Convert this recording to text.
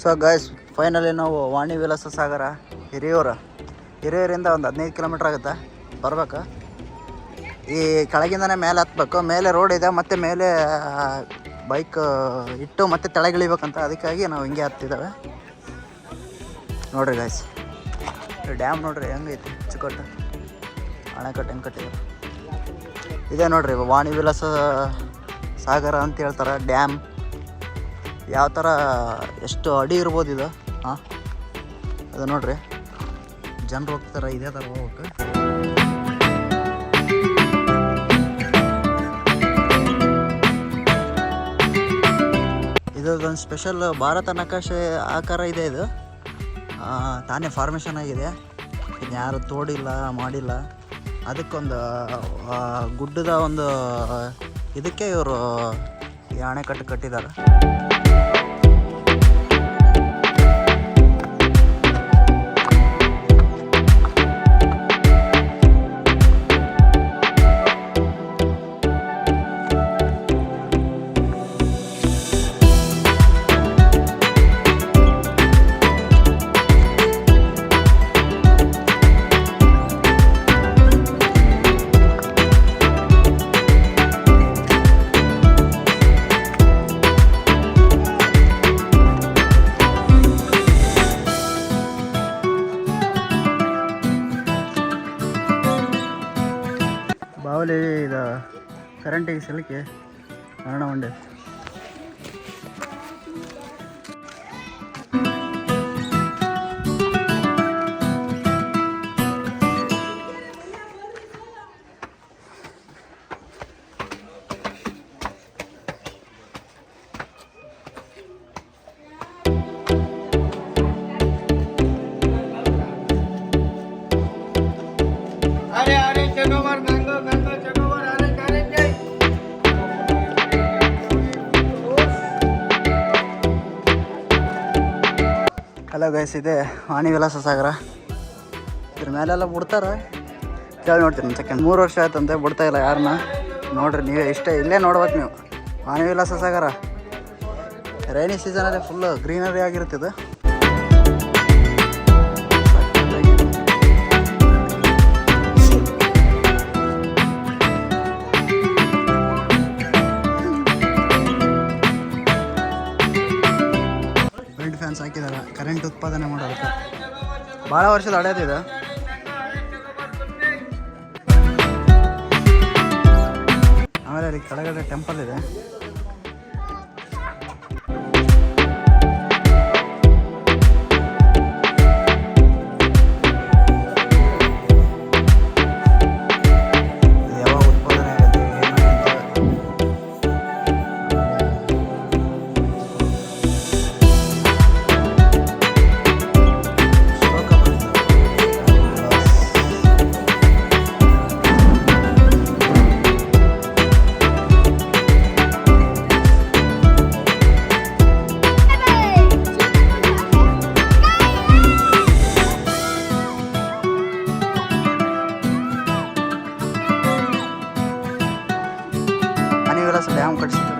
So guys finally ನಾವು ವಾಣಿ ವಿಲಾಸ ಸಾಗರ ಹಿರಿಯೂರು. ಹಿರಿಯೂರಿಂದ ಒಂದು ಹದಿನೈದು ಕಿಲೋಮೀಟ್ರ್ ಆಗುತ್ತೆ. ಬರಬೇಕು. ಈ ಕೆಳಗಿಂದನೇ ಮೇಲೆ ಹತ್ಬೇಕು. ಮೇಲೆ ರೋಡ್ ಇದೆ, ಮತ್ತು ಮೇಲೆ ಬೈಕ್ ಇಟ್ಟು ಮತ್ತೆ ತೆಳಗಿಳಿಬೇಕಂತ ಅದಕ್ಕಾಗಿ ನಾವು ಹಿಂಗೆ ಹತ್ತಿದ್ದಾವೆ. ನೋಡ್ರಿ ಗಾಯ್ಸ್ ಡ್ಯಾಮ್ ನೋಡ್ರಿ ಹೆಂಗೈತಿ ಚಿಕ್ಕಟ್ಟು ಅಣೆಕಟ್ಟು ಹೆಂಗೆ ಕಟ್ಟಿದ್ರು ಇದೇ ನೋಡ್ರಿ, ವಾಣಿ ವಿಲಾಸ ಸಾಗರ ಅಂತ ಹೇಳ್ತಾರೆ ಡ್ಯಾಮ್ ಯಾವ ಥರ ಎಷ್ಟು ಅಡಿ ಇರ್ಬೋದು ಇದು? ಹಾಂ? ಅದು ನೋಡ್ರಿ. ಜನರು ಹೋಗ್ತಾರೆ ಇದೇ ಥರ ಹೋಗ್ಬೇಕು. ಇದೊಂದು ಸ್ಪೆಷಲ್ ಭಾರತ ನಕಾಶೆ ಆಕಾರ ಇದೆ ಇದು. ತಾನೇ ಫಾರ್ಮೇಷನ್ ಆಗಿದೆ. ಇನ್ನು ಯಾರು ತೋಡಿಲ್ಲ, ಮಾಡಿಲ್ಲ. ಅದಕ್ಕೊಂದು ಗುಡ್ಡದ ಒಂದು, ಇದಕ್ಕೆ ಇವರು ಈ ಅಣೆಕಟ್ಟು ಕಟ್ಟಿದ್ದಾರೆ కరెంట్ వేసి వెళ్ళకే అవునా ఉండే ಹಲೋ ಗೈಸ್ ಇದೆ. ವಾಣಿ ವಿಲಾಸ ಸಾಗರ ಇದ್ರ ಮೇಲೆಲ್ಲ ಬಿಡ್ತಾರೆ ಕೇಳಿ ನೋಡ್ತೀನಿ ಸೆಕೆಂಡ್ ಮೂರು ವರ್ಷ ಆಯ್ತಂತೆ ಬಿಡ್ತಾ ಇಲ್ಲ ಯಾರನ್ನ ನೋಡ್ರಿ ನೀವೇ, ಇಷ್ಟೇ, ಇಲ್ಲೇ ನೋಡ್ಬೇಕು ನೀವು. ವಾಣಿ ವಿಲಾಸ ಸಾಗರ ರೈನಿ ಸೀಸನಲ್ಲಿ ಫುಲ್ಲು ಗ್ರೀನರಿ ಆಗಿರುತ್ತೆ ಉತ್ಪಾದನೆ ಮಾಡೋದಕ್ಕೆ. ಭಾಳ ವರ್ಷದ ಹಳೇದಿದೆ ಆಮೇಲೆ ಅಲ್ಲಿ ಕೆಳಗಡೆ ಟೆಂಪಲ್ ಇದು. ಮನೆ ವಿಲಾಸ ಡ್ಯಾಮ್ ಕಟ್ಸಿದ್ರು